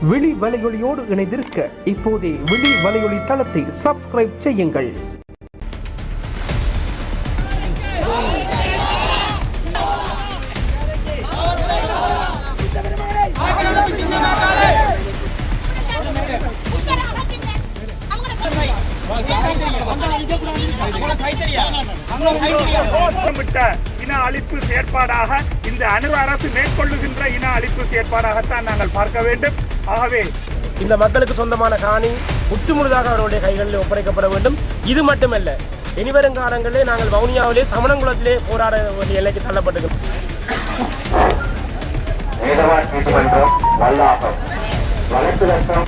விழி வலையொலியோடு இணைந்திருக்க இப்போதே விழி வலையொலி தளத்தை சப்ஸ்கிரைப் செய்யுங்கள். இன அழிப்பு செயற்பாடாக இந்த அணு அரசு மேற்கொள்ளுகின்ற இன அழிப்பு செயற்பாடாகத்தான் நாங்கள் பார்க்க வேண்டும். ஆகவே இந்த மக்களுக்கு சொந்தமான காணி முற்றுமுழுதாக அவருடைய கைகளில் ஒப்படைக்கப்பட வேண்டும். இது மட்டுமல்ல இனிவரும் காலங்களிலே நாங்கள் வவுனியாவிலே சமணங்குளத்திலே போராட வேண்டிய எல்லைக்கு லட்சம்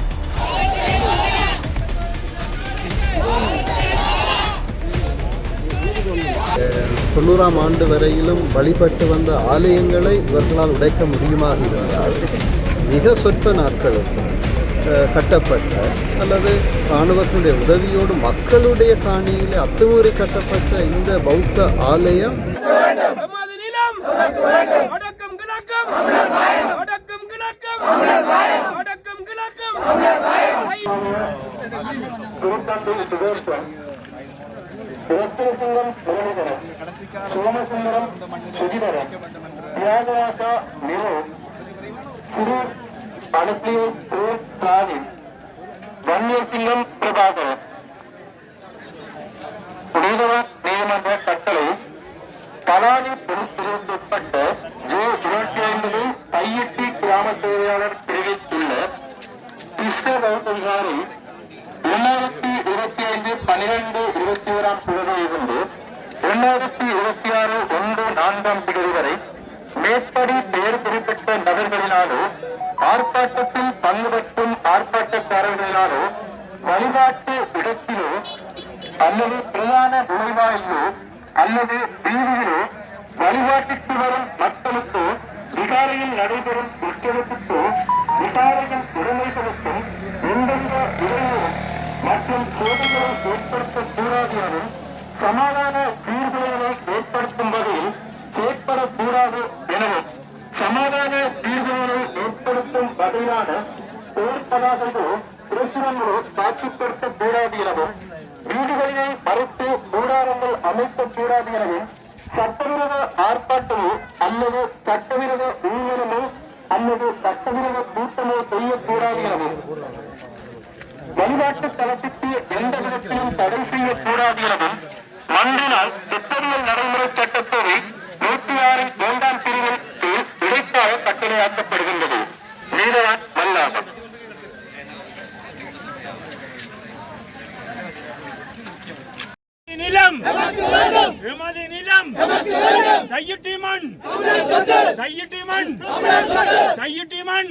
தொண்ணூறாம் ஆண்டு வரையிலும் வழிபட்டு வந்த ஆலயங்களை இவர்களால் உடைக்க முடியுமாக இருந்தால் மிக சொற்ப நாட்களுக்கு கட்டப்பட்ட அல்லது இராணுவத்தினுடைய உதவியோடு மக்களுடைய காணியிலே அத்துமுறை கட்டப்பட்ட இந்த பௌத்த ஆலயம். வடக்கும் கிழக்கும். ஒன்று நான்காம் தேதி வரை மேற்படி பெயர் குறிப்பிட்ட நபர்களினாலோ ஆர்ப்பாட்டத்தில் பங்கு பெற்றும் ஆர்ப்பாட்டக்காரர்களினாலோ வழிபாட்டு இடத்திலோ அல்லது பிரதான நுழைவாயிலோ அல்லது வீதியிலோ வழிபாட்டிற்கு வரும் மக்களுக்கோ விகாரையில் நடைபெறும் உற்சவத்துக்கோ விகாரையின் உடைமைகளுக்கும் எந்தெந்த இடையூறும் மற்றும் சோதனைகளை ஏற்படுத்தக்கூடாது எனவும் சமாதான சீர்குலைகளை ஏற்படுத்தும் வகையில் ஏற்படக்கூடாது. எனவும் சமாதான தீர்வுகளை ஏற்படுத்தும் வகையிலான செயற்படாததோ பிரசுரங்களோ காட்சிப்படுத்தக்கூடாது எனவும் வீடுகளிலே மறைத்து கூடாரங்கள் அமைக்கக்கூடாது எனவும் சட்டவிரோத ஆர்ப்பாட்டமோ அல்லது சட்டவிரோத ஊழலமோ அல்லது சட்டவிரோத கூட்டமோ செய்யக்கூடாது எனவும் வழிபாட்டு தளத்திற்கு எந்த விதத்திலும் தடை செய்யக்கூடாது எனவும் மன்றினால் குற்றவியல் நடைமுறை சட்டத்தோடு நூற்றி ஆறு இரண்டாம் பிரிவின் கீழ் இடைக்கால கட்டளையாக்கப்படுகின்றது நீதவான் வல்லாகம் நிலம். எமது நிலம். கையிட்டி மண். கையிட்டி மண். கையிட்டி மண்.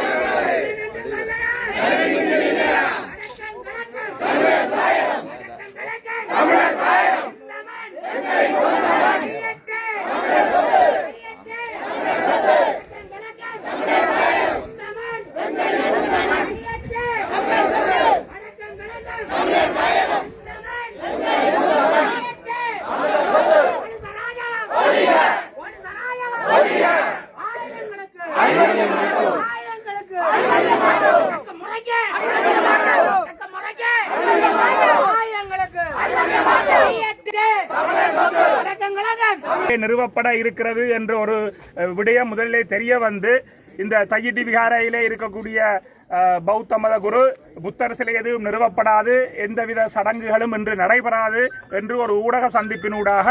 நிறுவப்பட இருக்கிறது என்ற ஒரு விடயம் முதலிலே தெரிய வந்து இந்த தையிட்டி விகாரையிலே இருக்கக்கூடிய பௌத்த மத குரு புத்தர் சிலை எதுவும் நிறுவப்படாது எந்தவித சடங்குகளும் இன்று நடைபெறாது என்று ஒரு ஊடக சந்திப்பினூடாக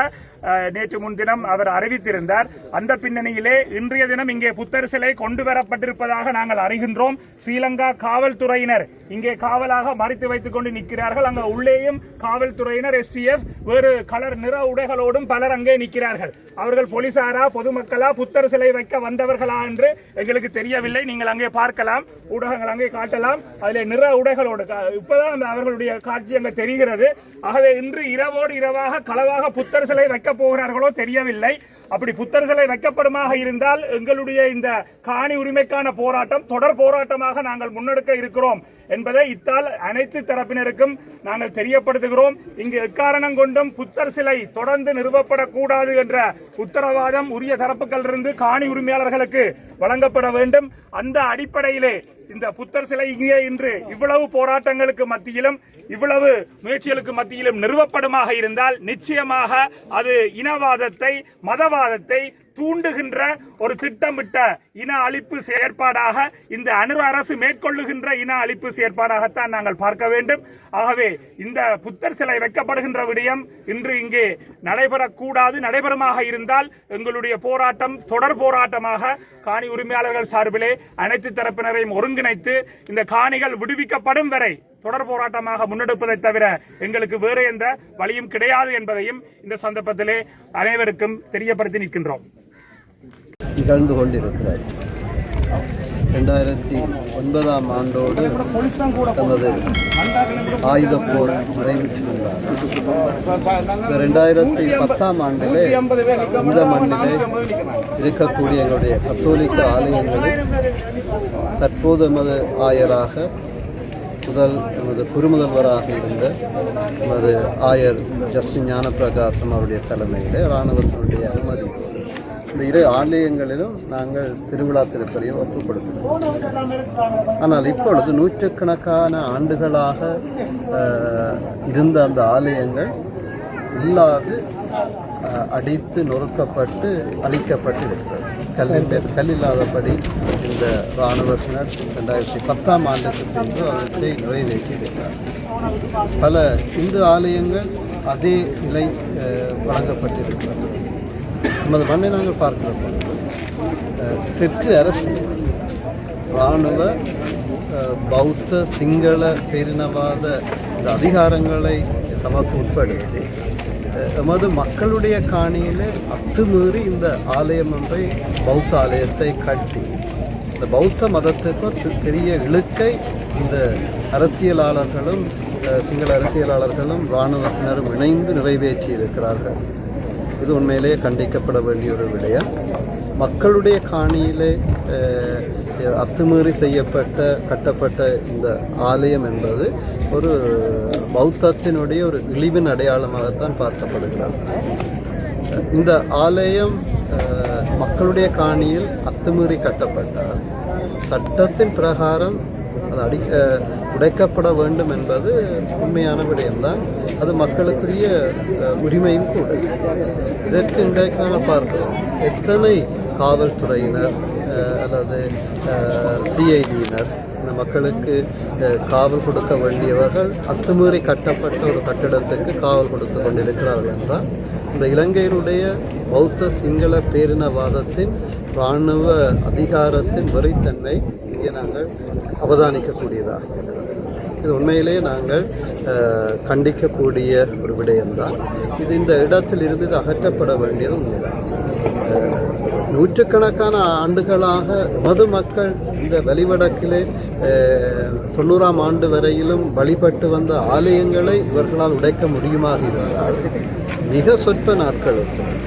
நேற்று முன்தினம் அவர் அறிவித்திருந்தார். அந்த பின்னணியிலே இன்றைய தினம் இங்கே புத்தர் சிலை கொண்டு வரப்பட்டிருப்பதாக நாங்கள் அறிகின்றோம். ஸ்ரீலங்கா காவல்துறையினர் இங்கே காவலாக மறைத்து வைத்துக் கொண்டு நிற்கிறார்கள். அங்கே உள்ளேயும் காவல்துறையினர் எஸ்டிஎஃப் வேறு கலர் நிற உடைகளோடும் பலர் அங்கே நிற்கிறார்கள். அவர்கள் போலீசாரா பொதுமக்களா புத்தர் சிலை வைக்க வந்தவர்களா என்று எங்களுக்கு தெரியவில்லை. நீங்கள் அங்கே பார்க்கலாம். ஊடகங்கள் நீங்கள் அங்கே காட்டலாம். அதில் நிற உடைகளோடு இப்போதான் அந்த அவர்களுடைய காட்சி அங்கே தெரிகிறது. ஆகவே இன்று இரவோடு இரவாக களவாக புத்தர் சிலை வைக்கப் போகிறார்களோ தெரியவில்லை. அப்படி புத்தர் சிலை வைக்கப்படுமாக இருந்தால் எங்களுடைய இந்த காணி உரிமைக்கான போராட்டம் தொடர் போராட்டமாக நாங்கள் முன்னெடுக்க இருக்கிறோம் என்பதை இத்தால் அனைத்து தரப்பினருக்கும் நாங்கள் தெரியப்படுத்துகிறோம். இங்கு எக்காரணம் கொண்டும் புத்தர் சிலை தொடர்ந்து நிறுவப்படக்கூடாது என்ற உத்தரவாதம் உரிய தரப்புகளிலிருந்து காணி உரிமையாளர்களுக்கு வழங்கப்பட வேண்டும். அந்த அடிப்படையிலே இந்த புத்தர் சிலை இங்கே இன்று இவ்வளவு போராட்டங்களுக்கு மத்தியிலும் இவ்வளவு முயற்சிகளுக்கு மத்தியிலும் நிறுவப்படுமாக இருந்தால் நிச்சயமாக அது இனவாதத்தை மதவாதத்தை தூண்டுகின்ற ஒரு திட்டமிட்ட இன அழிப்பு செயற்பாடாக இந்த அணு அரசு மேற்கொள்ளுகின்ற இன அழிப்பு செயற்பாடாகத்தான் நாங்கள் பார்க்க வேண்டும். ஆகவே இந்த புத்தர் சிலை வைக்கப்படுகின்ற விடயம் இன்று இங்கே நடைபெறக்கூடாது நடைபெறமாக இருந்தால் எங்களுடைய போராட்டம் தொடர் போராட்டமாக காணி உரிமையாளர்கள் சார்பிலே அனைத்து தரப்பினரையும் ஒருங்கிணைத்து இந்த காணிகள் விடுவிக்கப்படும் வரை தொடர் போராட்டமாக முன்னெடுப்பதை தவிர எங்களுக்கு வேறு எந்த வழியும் கிடையாது என்பதையும் இந்த சந்தர்ப்பத்திலே அனைவருக்கும் தெரியப்படுத்தி நிற்கின்றோம். நிகழ்ந்து கொண்டிருக்கிறார் ரெண்டாயிரத்தி ஒன்பதாம் ஆண்டோடு தமது ஆயுத போர் நிறைவேற்றியுள்ளார் இந்த ரெண்டாயிரத்தி பத்தாம் ஆண்டிலே இந்த மண்ணிலே இருக்கக்கூடிய எங்களுடைய கத்தோலிக்க ஆலயங்களில் தற்போது எமது ஆயராக முதல் எமது குருமுதல்வராக இருந்த எமது ஆயர் ஜஸ்டின் ஞானப்பிரகாசம் அவருடைய தலைமையிலே இராணுவத்தினுடைய அனுமதி இந்த இரு ஆலயங்களிலும் நாங்கள் திருவிழா திருப்பலியை ஒப்புக் கொடுக்கிறோம் ஆனால் இப்பொழுது நூற்றுக்கணக்கான ஆண்டுகளாக இருந்த அந்த ஆலயங்கள் இல்லாது அடித்து நொறுக்கப்பட்டு அழிக்கப்பட்டு இருக்கிறது கல்லில் கல்லில்லாதபடி இந்த இராணுவத்தினர் ரெண்டாயிரத்தி பத்தாம் ஆண்டுக்கு பின்பு அவற்றை நிறைவேற்றி இருக்கிறார் பல இந்து ஆலயங்கள் அதே நிலை வழங்கப்பட்டிருக்கிறது. நமது மண்ணை நாங்கள் பார்க்கிற பொழுது தெற்கு அரசு இராணுவ பௌத்த சிங்கள பேரினவாத இந்த அதிகாரங்களை தமக்கு உட்படுத்தி அஹ், எமது மக்களுடைய காணியில் அத்துமீறி இந்த ஆலயம் ஒன்றை பௌத்த ஆலயத்தை கட்டி இந்த பௌத்த மதத்துக்கு பெரிய இழுக்கை இந்த அரசியலாளர்களும் சிங்கள அரசியலாளர்களும் இராணுவத்தினரும் இணைந்து நிறைவேற்றி இருக்கிறார்கள் இது உண்மையிலேயே கண்டிக்கப்பட வேண்டிய ஒரு விடயம். மக்களுடைய காணியிலே அத்துமீறி செய்யப்பட்ட கட்டப்பட்ட இந்த ஆலயம் என்பது ஒரு பௌத்தத்தினுடைய ஒரு இழிவின் அடையாளமாகத்தான் பார்க்கப்படுகிறது. இந்த ஆலயம் மக்களுடைய காணியில் அத்துமீறி கட்டப்பட்டால் சட்டத்தின் பிரகாரம் அது அடி உடைக்கப்பட வேண்டும் என்பது உண்மையான விடயம்தான். அது மக்களுக்குரிய உரிமையும் கூட. இதற்கு இன்றைக்கு நாங்கள் பார்க்கிறோம். எத்தனை காவல்துறையினர் அல்லது சிஐடியினர் இந்த மக்களுக்கு காவல் கொடுக்க வேண்டியவர்கள் அத்துமீறி கட்டப்பட்ட ஒரு கட்டிடத்துக்கு காவல் கொடுத்து கொண்டிருக்கிறார்கள் என்றால் இந்த இலங்கையினுடைய பௌத்த சிங்கள பேரினவாதத்தின் இராணுவ அதிகாரத்தின் வரித்தன்மை இங்கே நாங்கள் அவதானிக்கக்கூடியதாக இருக்கிறது. இது உண்மையிலேயே நாங்கள் கண்டிக்கக்கூடிய ஒரு விடயம்தான் இது இந்த இடத்தில் இருந்து இது அகற்றப்பட வேண்டியது உண்மைதான் நூற்றுக்கணக்கான ஆண்டுகளாக மது மக்கள் இந்த வழிவடக்கிலே தொண்ணூறாம் ஆண்டு வரையிலும் வழிபட்டு வந்த ஆலயங்களை இவர்களால் உடைக்க முடியுமாக இருந்தால் மிக சொற்ப நாட்கள் இருக்கும்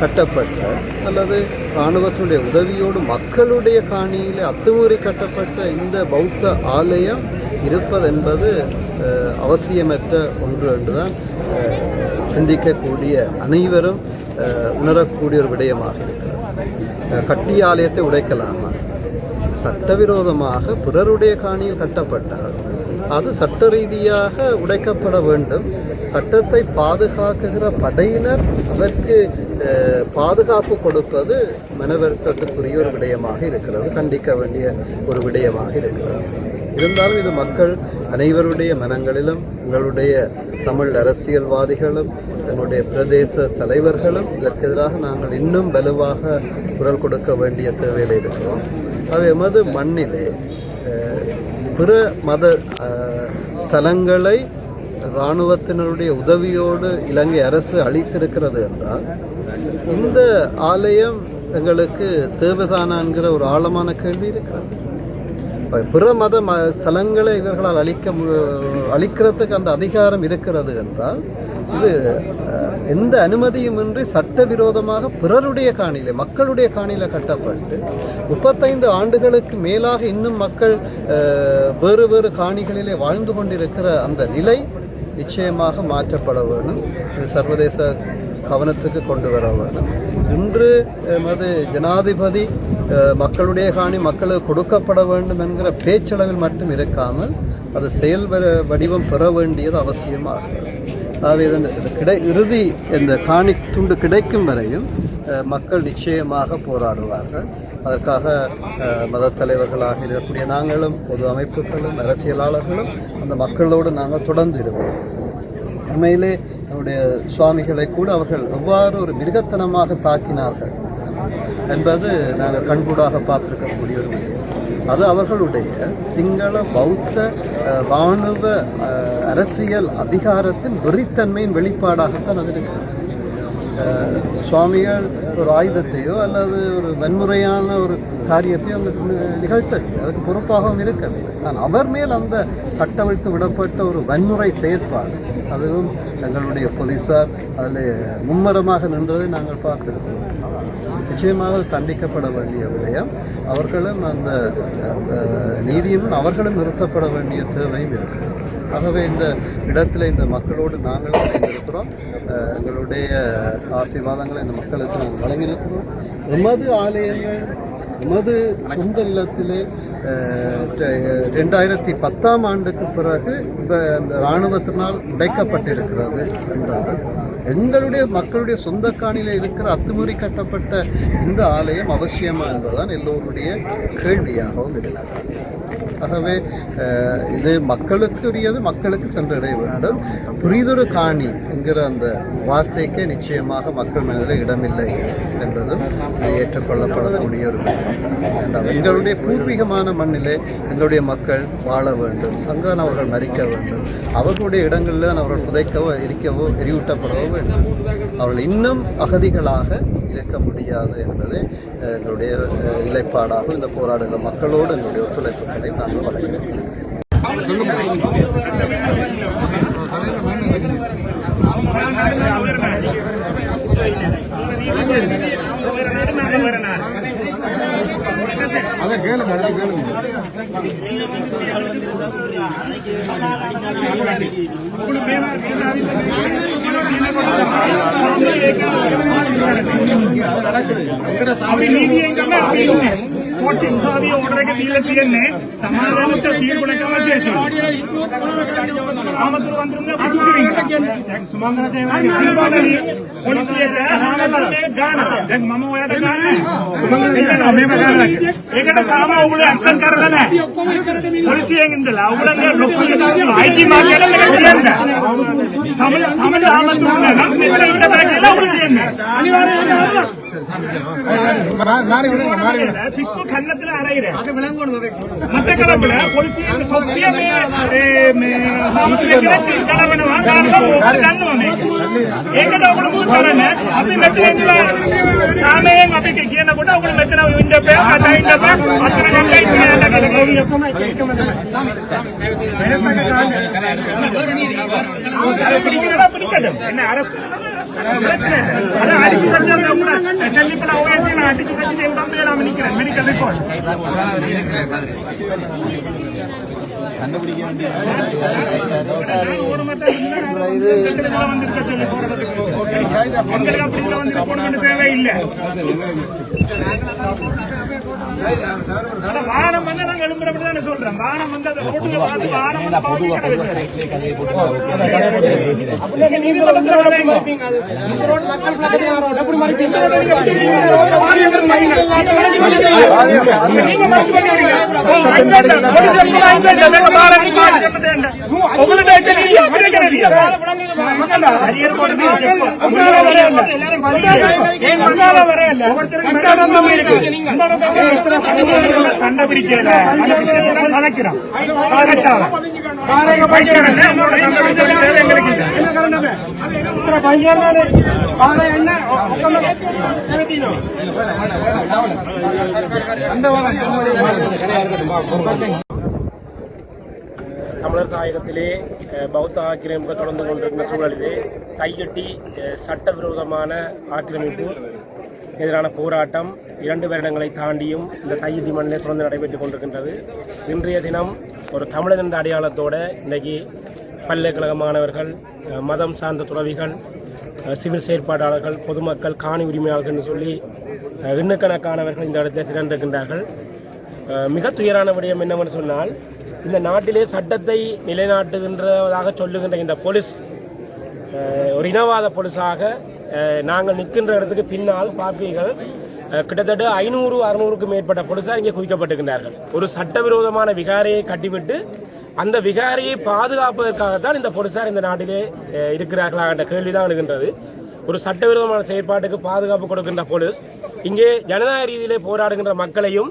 கட்டப்பட்ட அல்லது இராணுவத்தினுடைய உதவியோடு மக்களுடைய காணியில் அத்துமீறி கட்டப்பட்ட இந்த பௌத்த ஆலயம் இருப்பதென்பது அவசியமற்ற ஒன்று என்றுதான் சிந்திக்கக்கூடிய அனைவரும் உணரக்கூடிய ஒரு விடயமாக இருக்கிறது. கட்டி ஆலயத்தை உடைக்கலாமா? சட்டவிரோதமாக பிறருடைய காணியில் கட்டப்பட்டால் அது சட்ட ரீதியாக உடைக்கப்பட வேண்டும். சட்டத்தை பாதுகாக்குகிற படையினர் அதற்கு பாதுகாப்பு கொடுப்பது மனவருத்தத்துக்குரிய ஒரு விடயமாக இருக்கிறது. கண்டிக்க வேண்டிய ஒரு விடயமாக இருக்கிறது. இருந்தாலும் இது மக்கள் அனைவருடைய மனங்களிலும் எங்களுடைய தமிழ் அரசியல்வாதிகளும் எங்களுடைய பிரதேச தலைவர்களும் இதற்கு எதிராக நாங்கள் இன்னும் வலுவாக குரல் கொடுக்க வேண்டிய தேவையில் இருக்கிறோம். அவை எமது மண்ணிலே பிற மத ஸ்தலங்களை இராணுவத்தினருடைய உதவியோடு இலங்கை அரசு அளித்திருக்கிறது என்றால் இந்த ஆலயம் எங்களுக்கு தேவைதானா என்கிற ஒரு ஆழமான கேள்வி இருக்கிறது. பிற மத ம ஸ்தலங்களை இவர்களால் அழிக்க மு- அழிக்கிறதுக்கு அந்த அதிகாரம் இருக்கிறது என்றால் இது அஹ், எந்த அனுமதியுமின்றி சட்டவிரோதமாக பிறருடைய காணிலை மக்களுடைய காணியில கட்டப்பட்டு முப்பத்தைந்து ஆண்டுகளுக்கு மேலாக இன்னும் மக்கள் அஹ், வேறு வேறு காணிகளிலே வாழ்ந்து கொண்டிருக்கிற அந்த நிலை நிச்சயமாக மாற்றப்பட வேண்டும். இது சர்வதேச கவனத்துக்கு கொண்டு வர வேண்டும். இன்று எமது ஜனாதிபதி மக்களுடைய காணி மக்களுக்கு கொடுக்கப்பட வேண்டும் என்கிற பேச்சளவில் மட்டும் இருக்காமல் அது செயல் வடிவம் பெற வேண்டியது அவசியமாகிறது ஆகவே இதன் கிடை இறுதி இந்த காணி துண்டு கிடைக்கும் வரையும் மக்கள் நிச்சயமாக போராடுவார்கள். அதற்காக அஹ், மதத் தலைவர்களாக இருக்கக்கூடிய நாங்களும் பொது அமைப்புகளும் அரசியலாளர்களும் அந்த மக்களோடு நாங்கள் தொடர்ந்து இருப்போம் உண்மையிலே நம்முடைய சுவாமிகளை கூட அவர்கள் எவ்வாறு ஒரு மிருகத்தனமாக தாக்கினார்கள் என்பது நாங்கள் கண்கூடாக பார்த்திருக்கக்கூடிய ஒரு விஷயம். அது அவர்களுடைய சிங்கள பௌத்த வானுவ அரசியல் அதிகாரத்தின் வெறித்தன்மையின் வெளிப்பாடாகத்தான் அது இருக்கிறது. சுவாமிகள் ஒரு ஆயுதத்தையோ அல்லது ஒரு வன்முறையான ஒரு காரியத்தையோ அங்கு நி- நிகழ்த்தவில்லை. அதுக்கு பொறுப்பாகவும் இருக்கவில்லை. ஆனால் அவர் மேல் அந்த கட்டவிழ்த்து விடப்பட்ட ஒரு வன்முறை செயற்பாடு அதுவும் எங்களுடைய போலீஸார் அதில் மும்மரமாக நின்றதை நாங்கள் பார்க்கிறோம் நிச்சயமாக தண்டிக்கப்பட வேண்டிய விடயம். அவர்களும் அந்த அந்த அவர்களும் நிறுத்தப்பட வேண்டிய தேவையும் இருக்கிறது ஆகவே இந்த இடத்துல இந்த மக்களோடு நாங்களும் இணைந்திருக்கிறோம். எங்களுடைய ஆசீர்வாதங்களை இந்த மக்களுக்கு நாங்கள் வழங்கியிருக்கிறோம். எமது ஆலயங்கள் எமது சொந்த நிலத்திலே ரெண்டாயிரத்தி பத்தாம் ஆண்டுக்கு பிறகு இப்போ அந்த இராணுவத்தினால் உடைக்கப்பட்டிருக்கிறது என்றால் எங்களுடைய மக்களுடைய சொந்த காணியில் இருக்கிற அத்துமுறை கட்டப்பட்ட இந்த ஆலயம் அவசியமா என்பதுதான் எல்லோருடைய கேள்வியாகவும் இருக்கிறது. ஆகவே இது மக்களுக்குரியது மக்களுக்கு சென்றடைய வேண்டும். புரிதொரு காணி என்கிற அந்த வார்த்தைக்கே நிச்சயமாக மக்கள் மனதில் இடமில்லை. என்பதும் ஏற்றுக்கொள்ளப்படக்கூடிய ஒரு விஷயம். எங்களுடைய பூர்வீகமான மண்ணிலே எங்களுடைய மக்கள் வாழ வேண்டும் அங்குதான் அவர்கள் மறிக்க வேண்டும். அவர்களுடைய இடங்களில் தான் அவர்கள் புதைக்கவோ எரிக்கவோ எரியூட்டப்படவோ வேண்டும். அவர்கள் இன்னும் அகதிகளாக இருக்க முடியாது என்பதே எங்களுடைய நிலைப்பாடாகும் இந்த போராடுகிற மக்களோடு எங்களுடைய ஒத்துழைப்புகளை நாங்கள் வழங்குகிறோம் கேளுங்க அதை கேளுங்க. நடக்குது. පොට් සිංසාදී ඕඩර් එක දීලා තියන්නේ සමාජයට සීල්පණ කමසේචන. ආමතුරු වන්දරුන්ගේ පුදුම කියන්නේ. දැන් සුමංගල දේවාලේ පොලිසියට ආමතුරුගේ ගාන. දැන් මම ඔයාට ගාන්නේ. සුමංගල දේවාලේ මේම ගානක්. ඒකට තාම උගල ඇක්ෂන් කරලා නැහැ. පොලිසියෙන් ඉඳලා උගලගේ ලොකු අයිටි මාකේලෙන් එක කියන්නේ. තමල තමල ආමතුරුගේ රත්නේ වල ඉන්න බෑ කියලා උගල කියන්නේ. අනිවාර්යයෙන්ම கன்னத்துல அறையிறேன் மட்டக்களப்புல సామయం అప్పటికి గీయన కూడా ఒకడు మెత్తిన ఇండప్ప అట్లా ఇండప్ప అక్కడ గంట ఇక్కడ గంట కదా పిడిக்கிறడా పిడికడం என்ன அரசு அடிச்சு நான் நிக்கிறேன் மெடிக்கல் ரிப்போர்ட் தேவையில்லை வானம் வந்து நாங்க எழும்புறப்படி தானே சொல்றேன் வானம் வந்து பார்த்து வானம் வந்து சண்டை பிடிக்கல அந்த விஷயத்தை கலக்கிறான் சாகச்சாவன் அந்த தமிழர் தாயகத்திலே பௌத்த ஆக்கிரமிப்பு தொடர்ந்து கொண்டிருக்கிற சூழலிலே கைகட்டி சட்டவிரோதமான ஆக்கிரமிப்பு எதிரான போராட்டம் இரண்டு வருடங்களை தாண்டியும் இந்த தையதி மண்ணிலே தொடர்ந்து நடைபெற்றுக் கொண்டிருக்கின்றது. இன்றைய தினம் ஒரு தமிழர் என்ற அடையாளத்தோடு இன்றைக்கு பல்கலைக்கழக மாணவர்கள் மதம் சார்ந்த துறவிகள் சிவில் செயற்பாட்டாளர்கள் பொதுமக்கள் காணி உரிமையாளர்கள் சொல்லி அஹ், எண்ணுக்கணக்கானவர்கள் இந்த இடத்தில் திரண்டிருக்கின்றார்கள். மிக துயரான விடயம் என்னவென்று சொன்னால் இந்த நாட்டிலே சட்டத்தை நிலைநாட்டுகின்றதாக சொல்லுகின்ற இந்த போலீஸ் ஒரு இனவாத போலீஸாக நாங்கள் நிற்கின்ற இடத்துக்கு பின்னால் பார்ப்பீர்கள். கிட்டத்தட்ட ஐநூறு அறுநூறுக்கும் மேற்பட்ட போலீசார் இங்கே குவிக்கப்பட்டிருக்கிறார்கள் ஒரு சட்டவிரோதமான விகாரையை கட்டிவிட்டு அந்த விகாரையை பாதுகாப்பதற்காகத்தான் இந்த போலீசார் இந்த நாட்டிலே இருக்கிறார்களா என்ற கேள்விதான் எழுகின்றது. ஒரு சட்டவிரோதமான செயற்பாட்டுக்கு பாதுகாப்பு கொடுக்கின்ற போலீஸ் இங்கே ஜனநாயக ரீதியிலே போராடுகின்ற மக்களையும்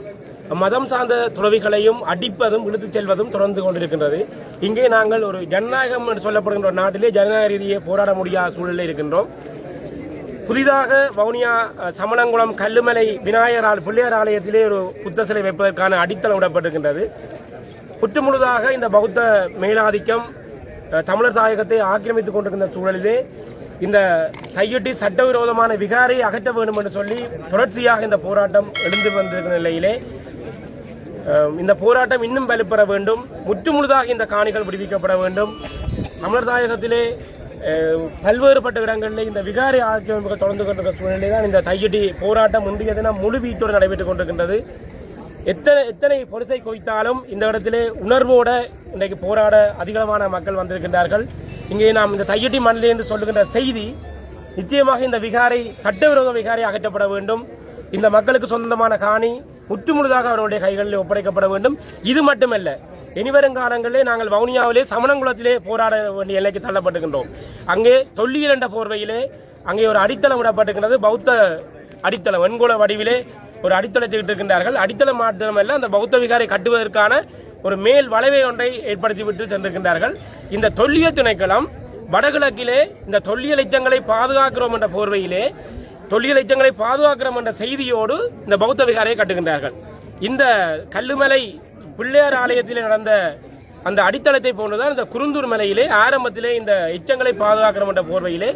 மதம் சார்ந்த துறவிகளையும் அடிப்பதும் இழுத்துச் செல்வதும் தொடர்ந்து கொண்டிருக்கின்றது. இங்கே நாங்கள் ஒரு ஜனநாயகம் என்று சொல்லப்படுகின்ற நாட்டிலே ஜனநாயக ரீதியை போராட முடியாத சூழலில் இருக்கின்றோம். புதிதாக வவுனியா சமணங்குளம் கல்லுமலை விநாயகர் பிள்ளையார் ஆலயத்திலே ஒரு புத்த சிலை வைப்பதற்கான அடித்தளம் விடப்பட்டிருக்கின்றது. புற்று முழுதாக இந்த பௌத்த மேலாதிக்கம் தமிழர் தாயகத்தை ஆக்கிரமித்துக் கொண்டிருக்கின்ற சூழலிலே இந்த கையொட்டி சட்டவிரோதமான விகாரை அகற்ற வேண்டும் என்று சொல்லி தொடர்ச்சியாக இந்த போராட்டம் எழுந்து வந்திருக்கிற நிலையிலே இந்த போராட்டம் இன்னும் வலுப்பெற வேண்டும். முற்றுமுழுதாக இந்த காணிகள் விடுவிக்கப்பட வேண்டும். தமிழர் தாயகத்திலே பல்வேறுபட்ட இடங்களில் இந்த விகாரி ஆக்கிரமிப்புகள் தொடர்ந்து கொண்டிருக்கிற சூழ்நிலை தான் இந்த தையடி போராட்டம் முந்தைய தினம் முழு வீட்டோடு நடைபெற்றுக் கொண்டிருக்கின்றது. எத்தனை எத்தனை பொருசை குவித்தாலும் இந்த இடத்திலே உணர்வோட இன்றைக்கு போராட அதிகமான மக்கள் வந்திருக்கின்றார்கள். இங்கே நாம் இந்த தையட்டி மண்ணில் என்று சொல்லுகின்ற செய்தி நிச்சயமாக இந்த விகாரை சட்டவிரோத விகாரை அகற்றப்பட வேண்டும். இந்த மக்களுக்கு சொந்தமான காணி முற்றுமுழுதாக அவர்களுடைய கைகளில் ஒப்படைக்கப்பட வேண்டும். இது மட்டுமல்ல இனிவரும் காலங்களிலே நாங்கள் வவுனியாவிலே சமணங்குளத்திலே போராட வேண்டிய எல்லைக்கு தள்ளப்பட்டுகின்றோம் அங்கே தொல்லியல் என்ற போர்வையிலே அங்கே ஒரு அடித்தளம் விடப்பட்டிருக்கிறது பௌத்த அடித்தளம் வெண்குல வடிவிலே ஒரு அடித்தளத்தை விட்டிருக்கின்றார்கள் அடித்தளம் மாத்திரமல்ல அந்த பௌத்த விகாரை கட்டுவதற்கான ஒரு மேல் வளைவை ஒன்றை ஏற்படுத்தி விட்டு சென்றிருக்கின்றார்கள். இந்த தொல்லிய திணைக்களம் வடகிழக்கிலே இந்த தொல்லியல் எச்சங்களை பாதுகாக்கிறோம் என்ற போர்வையிலே தொல்லியல் எச்சங்களை பாதுகாக்கிறோம் என்ற செய்தியோடு இந்த பௌத்த விகாரையை கட்டுகின்றார்கள். இந்த கல்லுமலை பிள்ளையார் ஆலயத்தில் நடந்த அந்த அடித்தளத்தை போன்றுதான் இந்த குருந்தூர் மலையிலே ஆரம்பத்திலே இந்த எச்சங்களை பாதுகாக்கிறோம் என்ற போர்வையிலே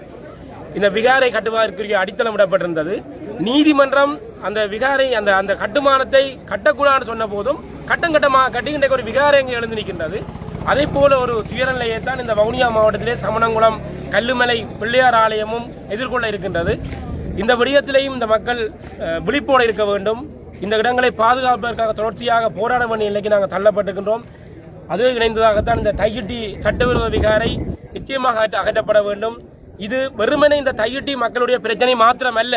இந்த விகாரை கட்டுவதற்குரிய அடித்தளம் விடப்பட்டிருந்தது. நீதிமன்றம் அந்த விகாரை அந்த அந்த கட்டுமானத்தை கட்டக்கூடாதுன்னு சொன்ன போதும் கட்டம் கட்டமாக கட்டுகின்ற ஒரு விகாரை இங்கே எழுந்து நிற்கின்றது. அதே போல ஒரு துயரநிலையை தான் இந்த வவுனியா மாவட்டத்திலே சமணங்குளம் கல்லுமலை பிள்ளையார் ஆலயமும் எதிர்கொள்ள இருக்கின்றது. இந்த விடயத்திலேயும் இந்த மக்கள் விழிப்போடு இருக்க வேண்டும். இந்த இடங்களை பாதுகாப்பதற்காக தொடர்ச்சியாக போராட வேண்டிய நிலைக்கு நாங்கள் தள்ளப்பட்டிருக்கின்றோம். அது இணைந்ததாகத்தான் இந்த தையிட்டி சட்டவிரோத விகாரை நிச்சயமாக அகற்றப்பட வேண்டும். இது வெறுமனே இந்த தையிட்டி மக்களுடைய பிரச்சனை மாத்திரமல்ல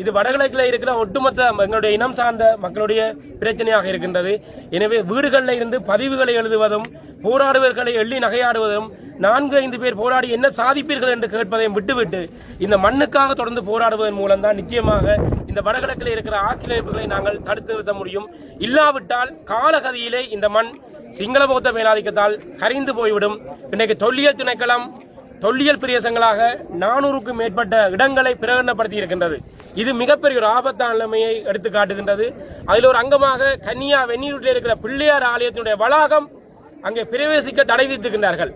இது வடகிழக்கில் இருக்கிற ஒட்டுமொத்த எங்களுடைய இனம் சார்ந்த மக்களுடைய பிரச்சனையாக இருக்கின்றது. எனவே வீடுகளில் இருந்து பதிவுகளை எழுதுவதும் போராடுவர்களை எள்ளி நகையாடுவதும் நான்கு ஐந்து பேர் போராடி என்ன சாதிப்பீர்கள் என்று கேட்பதையும் விட்டுவிட்டு இந்த மண்ணுக்காக தொடர்ந்து போராடுவதன் மூலம்தான் நிச்சயமாக இந்த வடகிழக்கில் இருக்கிற ஆக்கிரமிப்புகளை நாங்கள் தடுத்து நிறுத்த முடியும். இல்லாவிட்டால் காலகதியிலே இந்த மண் சிங்கள பௌத்த மேலாதிக்கத்தால் கரைந்து போய்விடும். இன்றைக்கு தொல்லியல் திணைக்களம் தொல்லியல் பிரதேசங்களாக நானூறுக்கும் மேற்பட்ட இடங்களை பிரகடனப்படுத்தி இருக்கின்றது. இது மிகப்பெரிய ஒரு ஆபத்தான நிலைமையை எடுத்து காட்டுகின்றது. அதில் ஒரு அங்கமாக கன்னியா வெந்நீரூட்டில் இருக்கிற பிள்ளையார் ஆலயத்தினுடைய வளாகம் அங்கே பிரவேசிக்க தடை விதித்துக்கின்றார்கள்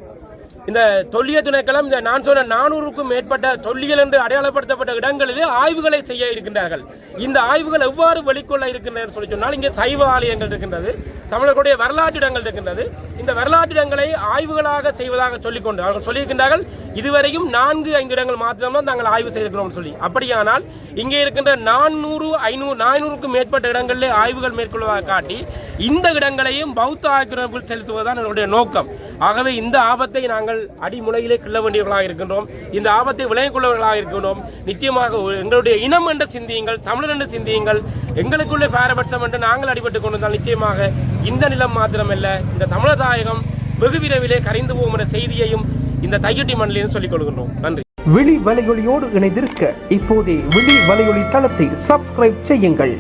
இந்த தொல்லிய திணைக்களம் இந்த நான் சொன்ன நானூறுக்கும் மேற்பட்ட தொல்லியல் என்று அடையாளப்படுத்தப்பட்ட இடங்களிலே ஆய்வுகளை செய்ய இருக்கின்றார்கள். இந்த ஆய்வுகள் எவ்வாறு வெளிக்கொள்ள இருக்கின்றன சொல்லி சொன்னால் இங்கே சைவ ஆலயங்கள் இருக்கின்றது தமிழர்களுடைய வரலாற்று இடங்கள் இருக்கின்றது. இந்த வரலாற்று இடங்களை ஆய்வுகளாக செய்வதாக சொல்லிக்கொண்டு அவர்கள் சொல்லியிருக்கின்றார்கள் இதுவரையும் நான்கு ஐந்து இடங்கள் மாத்திரம்தான் நாங்கள் ஆய்வு செய்திருக்கிறோம் சொல்லி. அப்படியானால் இங்கே இருக்கின்ற நானூறு ஐநூறு நானூறுக்கும் மேற்பட்ட இடங்களிலே ஆய்வுகள் மேற்கொள்வதாக காட்டி இந்த இடங்களையும் பௌத்த ஆக்கிரமிப்புகள் செலுத்துவதுதான் என்னுடைய நோக்கம். ஆகவே இந்த ஆபத்தை நாங்கள் அடிமுனையிலே கிள்ள வேண்டியவர்களாக இருக்கின்றோம். இந்த ஆபத்தை விளைவிக் கொள்ளவர்களாக இருக்கின்றோம். நிச்சயமாக ஒரு- எங்களுடைய இனம் என்ற சிந்தியுங்கள் தமிழர் என்ற சிந்தியுங்கள் எங்களுக்குள்ளே பாரபட்சம் என்று நாங்கள் அடிபட்டுக் கொண்டிருந்தால் நிச்சயமாக இந்த நிலம் மாத்திரமல்ல இந்த தமிழர் தாயகம் வெகு விரைவிலே கரைந்து போகும் என்ற செய்தியையும் இந்த தையட்டி மண்ணிலையும் சொல்லிக் கொள்கின்றோம். நன்றி. விழி வலையொலியோடு இணைந்திருக்க இப்போதே விழி வலையொலி தளத்தை சப்ஸ்கிரைப் செய்யுங்கள்.